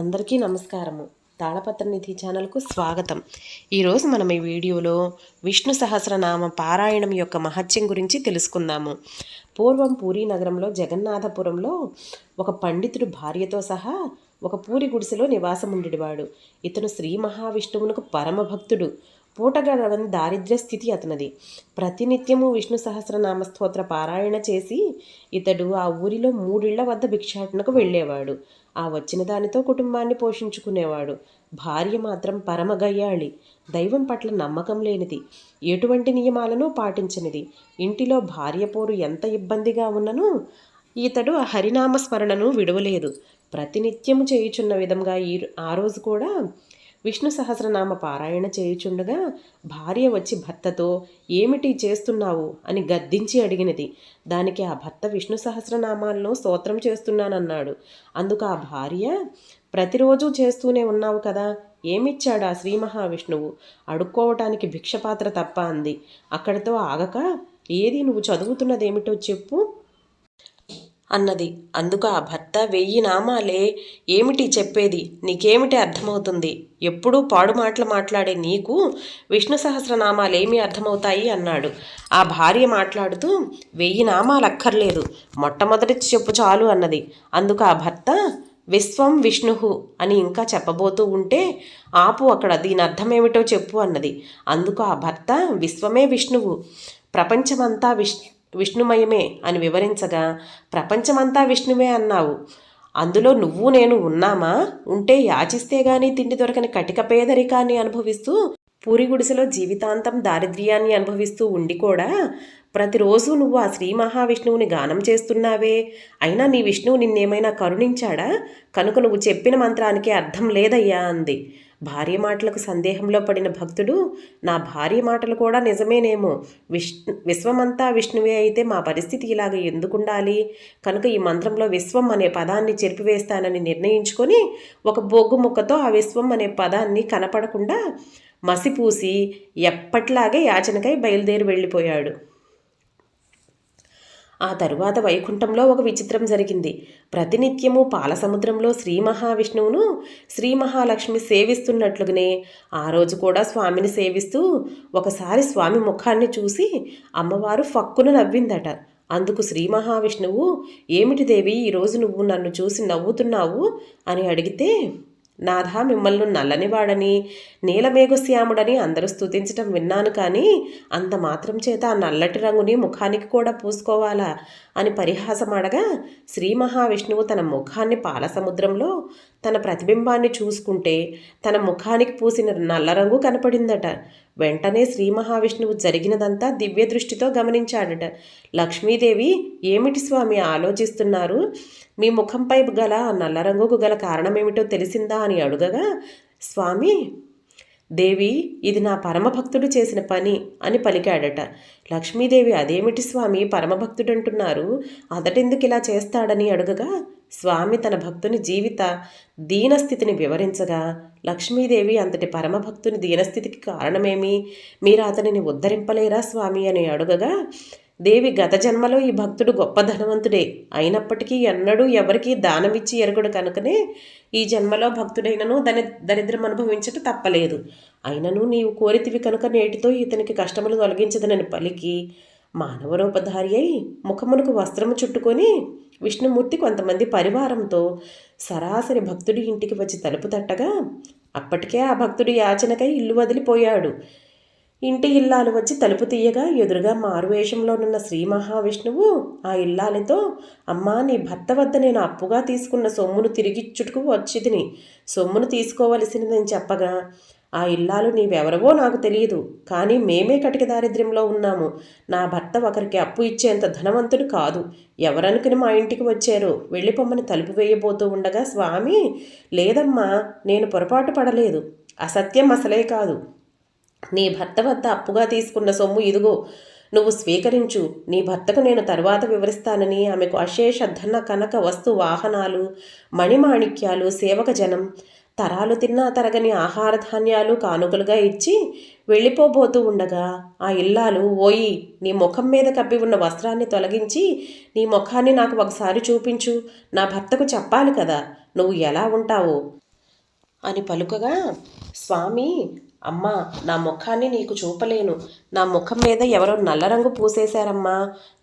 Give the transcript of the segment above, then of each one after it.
అందరికీ నమస్కారము. తాళపత్ర నిధి ఛానల్కు స్వాగతం. ఈరోజు మనం ఈ వీడియోలో విష్ణు సహస్రనామ పారాయణం యొక్క మహత్యం గురించి తెలుసుకుందాము. పూర్వం పూరీ నగరంలో జగన్నాథపురంలో ఒక పండితుడు భార్యతో సహా ఒక పూరి గుడిసెలో నివాసం ఉండేవాడు ఇతను శ్రీ మహావిష్ణువునకు పరమభక్తుడు. పూటగడవని దారిద్ర్య స్థితి అతనిది. ప్రతినిత్యము విష్ణు సహస్రనామ స్తోత్ర పారాయణ చేసి ఇతడు ఆ ఊరిలో మూడిళ్ళ వద్ద భిక్షాటనకు వెళ్ళేవాడు. ఆ వచ్చిన దానితో కుటుంబాన్ని పోషించుకునేవాడు. భార్య మాత్రం పరమగయ్యాళి. దైవం పట్ల నమ్మకం లేనిది. ఎటువంటి నియమాలను పాటించనిది. ఇంటిలో భార్య పోరు ఎంత ఇబ్బందిగా ఉన్ననూ ఇతడు ఆ హరినామ స్మరణను విడవలేదు. ప్రతినిత్యము చేయుచున్న విధంగా ఈ ఆ రోజు కూడా విష్ణు సహస్రనామ పారాయణ చేయుచుండగా భార్య వచ్చి భర్తతో ఏమిటి చేస్తున్నావు? అని గద్దించి అడిగినది. దానికి ఆ భర్త విష్ణు సహస్రనామాలను స్తోత్రం చేస్తున్నానన్నాడు. అందుకు ఆ భార్య ప్రతిరోజు చేస్తూనే ఉన్నావు కదా ఏమిచ్చాడా శ్రీ మహావిష్ణువు? అడుక్కోవటానికి భిక్షపాత్ర తప్ప అంది. అక్కడితో ఆగక ఏది నువ్వు చదువుతున్నదేమిటో చెప్పు అన్నది. అందుకు ఆ భర్త వెయ్యి నామాలే ఏమిటి చెప్పేది? నీకేమిటి అర్థమవుతుంది? ఎప్పుడూ పాడు మాటలు మాట్లాడే నీకు విష్ణు సహస్రనామాలేమి అర్థమవుతాయి అన్నాడు. ఆ భార్య మాట్లాడుతూ వెయ్యి నామాలు అక్కర్లేదు. మొట్టమొదటి చెప్పు చాలు అన్నది. అందుకు ఆ భర్త విశ్వం విష్ణుహు అని ఇంకా చెప్పబోతూ ఉంటే ఆపు అక్కడ దీని అర్థమేమిటో చెప్పు అన్నది. అందుకు ఆ భర్త విశ్వమే విష్ణువు. ప్రపంచమంతా విష్ విష్ణుమయమే అని వివరించగా ప్రపంచమంతా విష్ణువే అన్నావు. అందులో నువ్వు నేను ఉన్నామా? ఉంటే యాచిస్తే గాని తిండి దొరకని కటిక పేదరికాన్ని అనుభవిస్తూ పూరి గుడిసెలో జీవితాంతం దారిద్ర్యాన్ని అనుభవిస్తూ ఉండి కూడా ప్రతిరోజు నువ్వు ఆ శ్రీ మహావిష్ణువుని గానం చేస్తున్నావే. అయినా నీ విష్ణువు నిన్నేమైనా కరుణించాడా? కనుక నువ్వు చెప్పిన మంత్రానికి అర్థం లేదయ్యా అంది. భార్య మాటలకు సందేహంలో పడిన భక్తుడు నా భార్య మాటలు కూడా నిజమేనేమో. విష్ణు విశ్వమంతా విష్ణువే అయితే మా పరిస్థితి ఇలాగ ఎందుకుండాలి? కనుక ఈ మంత్రంలో విశ్వం అనే పదాన్ని చెరిపివేస్తానని నిర్ణయించుకొని ఒక బొగ్గు ముక్కతో ఆ విశ్వం అనే పదాన్ని కనపడకుండా మసిపూసి ఎప్పట్లాగే యాచనకై బయలుదేరి వెళ్ళిపోయాడు. ఆ తరువాత వైకుంఠంలో ఒక విచిత్రం జరిగింది. ప్రతినిత్యము పాలసముద్రంలో శ్రీ మహావిష్ణువును శ్రీ మహాలక్ష్మి సేవిస్తున్నట్లుగానే ఆ రోజు కూడా స్వామిని సేవిస్తూ ఒకసారి స్వామి ముఖాన్ని చూసి అమ్మవారు ఫక్కున నవ్విందట. అందుకు శ్రీ మహావిష్ణువు ఏమిటి దేవి ఈరోజు నువ్వు నన్ను చూసి నవ్వుతున్నావు? అని అడిగితే నాథ మిమ్మల్ని నల్లనివాడని నీలమేఘశ్యాముడని అందరూ స్థుతించటం విన్నాను కానీ అంత మాత్రం చేత ఆ నల్లటి రంగుని ముఖానికి కూడా పూసుకోవాలా అని పరిహాసమాడగా శ్రీ మహావిష్ణువు తన ముఖాన్ని పాల సముద్రంలో తన ప్రతిబింబాన్ని చూసుకుంటే తన ముఖానికి పూసిన నల్ల రంగు కనపడిందట. వెంటనే శ్రీ మహావిష్ణువు జరిగినదంతా దివ్య దృష్టితో గమనించాడట. లక్ష్మీదేవి ఏమిటి స్వామి ఆలోచిస్తున్నారు? మీ ముఖంపై గల నల్ల రంగుకు గల కారణమేమిటో తెలిసిందా? అని అడుగగా స్వామి దేవి ఇది నా పరమభక్తుడు చేసిన పని అని పలికాడట. లక్ష్మీదేవి అదేమిటి స్వామి పరమభక్తుడంటున్నారు? అతటెందుకు ఇలా చేస్తాడని? అడుగగా స్వామి తన భక్తుని జీవిత దీనస్థితిని వివరించగా లక్ష్మీదేవి అంతటి పరమభక్తుని దీనస్థితికి కారణమేమి? మీరు అతనిని ఉద్ధరింపలేరా స్వామి అని అడుగగా దేవి గత జన్మలో ఈ భక్తుడు గొప్ప ధనవంతుడే. అయినప్పటికీ ఎన్నడూ ఎవరికీ దానమిచ్చి ఎరగడు కనుకనే ఈ జన్మలో భక్తుడైనను దని దరిద్రం అనుభవించట తప్పలేదు. అయినను నీవు కోరితివి కనుక నేటితో ఇతనికి కష్టములు తొలగించదనని పలికి మానవరూపధారి అయి ముఖమునకు వస్త్రము చుట్టుకొని విష్ణుమూర్తి కొంతమంది పరివారంతో సరాసరి భక్తుడి ఇంటికి వచ్చి తలుపు తట్టగా అప్పటికే ఆ భక్తుడి యాచనకై ఇల్లు వదిలిపోయాడు. ఇంటి ఇల్లాలు వచ్చి తలుపు తీయగా ఎదురుగా మారువేషంలోనున్న శ్రీ మహావిష్ణువు ఆ ఇల్లాలితో అమ్మా నీ భర్త వద్ద నేను అప్పుగా తీసుకున్న సొమ్మును తిరిగిచ్చుటకు వచ్చిదిని. సొమ్మును తీసుకోవలసినదని చెప్పగా ఆ ఇల్లాలు నీవెవరవో నాకు తెలియదు. కానీ మేమే కటిక దారిద్ర్యంలో ఉన్నాము. నా భర్త ఒకరికి అప్పు ఇచ్చేంత ధనవంతుడు కాదు. ఎవరనుకుని మా ఇంటికి వచ్చారు? వెళ్ళిపొమ్మని తలుపు వేయబోతూ ఉండగా స్వామి! లేదమ్మా! నేను పొరపాటు పడలేదు. అసత్యం అసలే కాదు. నీ భర్త వద్ద అప్పుగా తీసుకున్న సొమ్ము ఇదిగో. నువ్వు స్వీకరించు. నీ భర్తకు నేను తరువాత వివరిస్తానని ఆమెకు అశేష ధన కనక వస్తు వాహనాలు మణిమాణిక్యాలు సేవక జనం తరాలు తిన్నా తరగని ఆహార ధాన్యాలు కానుకలుగా ఇచ్చి వెళ్ళిపోబోతూ ఉండగా ఆ ఇల్లాలు ఓయి నీ ముఖం మీద కప్పి ఉన్న వస్త్రాన్ని తొలగించి నీ ముఖాన్ని నాకు ఒకసారి చూపించు. నా భర్తకు చెప్పాలి కదా నువ్వు ఎలా ఉంటావు అని పలుకగా స్వామి అమ్మా నా ముఖాన్ని నీకు చూపలేను. నా ముఖం మీద ఎవరో నల్ల రంగు పూసేశారమ్మా.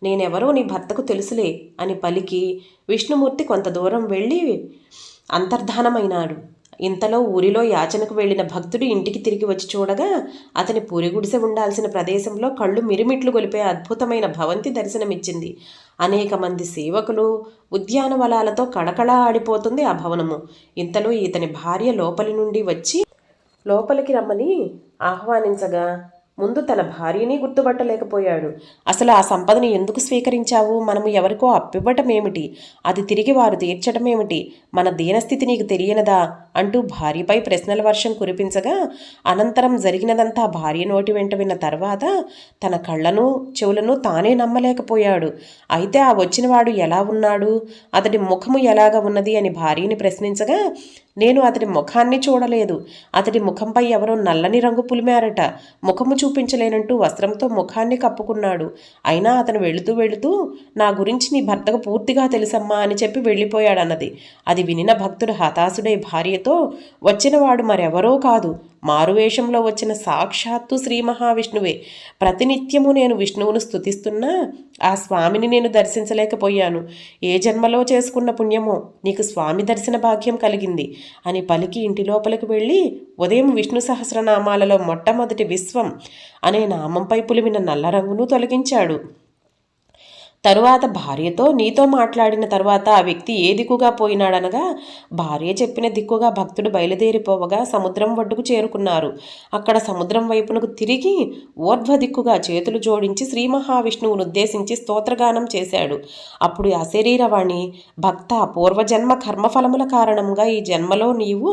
నేనెవరో నీ భర్తకు తెలుసులే అని పలికి విష్ణుమూర్తి కొంత దూరం వెళ్ళి అంతర్ధానమైనాడు. ఇంతలో ఊరిలో యాచనకు వెళ్ళిన భక్తుడు ఇంటికి తిరిగి వచ్చి చూడగా అతని పురిగుడిసె ఉండాల్సిన ప్రదేశంలో కళ్ళు మిరిమిట్లు గొలిపే అద్భుతమైన భవంతి దర్శనమిచ్చింది. అనేక మంది సేవకులు ఉద్యానవనాలతో కళకళ ఆడిపోతుంది ఆ భవనము. ఇంతలో ఇతని భార్య లోపలి నుండి వచ్చి లోపలికి రమ్మని ఆహ్వానించగా ముందు తన భార్యని గుర్తుపట్టలేకపోయాడు. అసలు ఆ సంపదను ఎందుకు స్వీకరించావు? మనము ఎవరికో అప్పివ్వటం ఏమిటి అది తిరిగి వారు తీర్చటమేమిటి? ఏమిటి మన దీనస్థితి నీకు తెలియనదా? అంటూ భార్యపై ప్రశ్నల వర్షం కురిపించగా అనంతరం జరిగినదంతా భార్య నోటి వెంట విన్న తర్వాత తన కళ్ళను చెవులను తానే నమ్మలేకపోయాడు. అయితే ఆ వచ్చినవాడు ఎలా ఉన్నాడు? అతడి ముఖము ఎలాగ ఉన్నది అని భార్యని ప్రశ్నించగా నేను అతడి ముఖాన్ని చూడలేదు. అతడి ముఖంపై ఎవరో నల్లని రంగు పులిమారట. ముఖము చూపించలేనంటూ వస్త్రంతో ముఖాన్ని కప్పుకున్నాడు. అయినా అతను వెళుతూ వెళుతూ నా గురించి నీ భర్తకు పూర్తిగా తెలుసమ్మా అని చెప్పి వెళ్ళిపోయాడన్నది. అది వినిన భక్తుడు హతాశుడై భార్యతో వచ్చినవాడు మరెవరో కాదు. మారువేషంలో వచ్చిన సాక్షాత్తు శ్రీ మహావిష్ణువే. ప్రతినిత్యము నేను విష్ణువును స్తుతిస్తున్నా ఆ స్వామిని నేను దర్శించలేకపోయాను. ఏ జన్మలో చేసుకున్న పుణ్యమో నీకు స్వామి దర్శన భాగ్యం కలిగింది అని పలికి ఇంటి లోపలికి వెళ్ళి ఉదయం విష్ణు సహస్రనామాలలో మొట్టమొదటి విశ్వం అనే నామంపై పులిమిన నల్ల రంగును తొలగించాడు. తరువాత భార్యతో నీతో మాట్లాడిన తరువాత ఆ వ్యక్తి ఏ దిక్కుగా పోయినాడనగా భార్య చెప్పిన దిక్కుగా భక్తుడు బయలుదేరిపోవగా సముద్రం ఒడ్డుకు చేరుకున్నారు. అక్కడ సముద్రం వైపునకు తిరిగి ఊర్ధ్వ దిక్కుగా చేతులు జోడించి శ్రీ మహావిష్ణువును ఉద్దేశించి స్తోత్రగానం చేశాడు. అప్పుడు ఆ శరీరవాణి భక్త పూర్వజన్మ కర్మఫలముల కారణంగా ఈ జన్మలో నీవు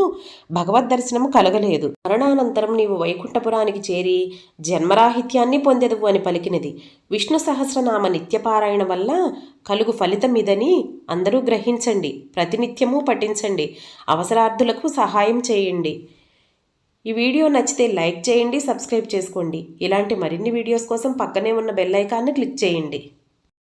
భగవద్ దర్శనము కలగలేదు. మరణానంతరం నీవు వైకుంఠపురానికి చేరి జన్మరాహిత్యాన్ని పొందెదవు అని పలికినది. విష్ణు సహస్రనామ నిత్యపారాయణ వల్ల కలుగు ఫలితం ఇదని అందరూ గ్రహించండి ప్రతినిత్యము పఠించండి అవసరార్థులకు సహాయం చేయండి. ఈ వీడియో నచ్చితే లైక్ చేయండి సబ్స్క్రైబ్ చేసుకోండి. ఇలాంటి మరిన్ని వీడియోస్ కోసం పక్కనే ఉన్న బెల్ ఐకాన్ని క్లిక్ చేయండి.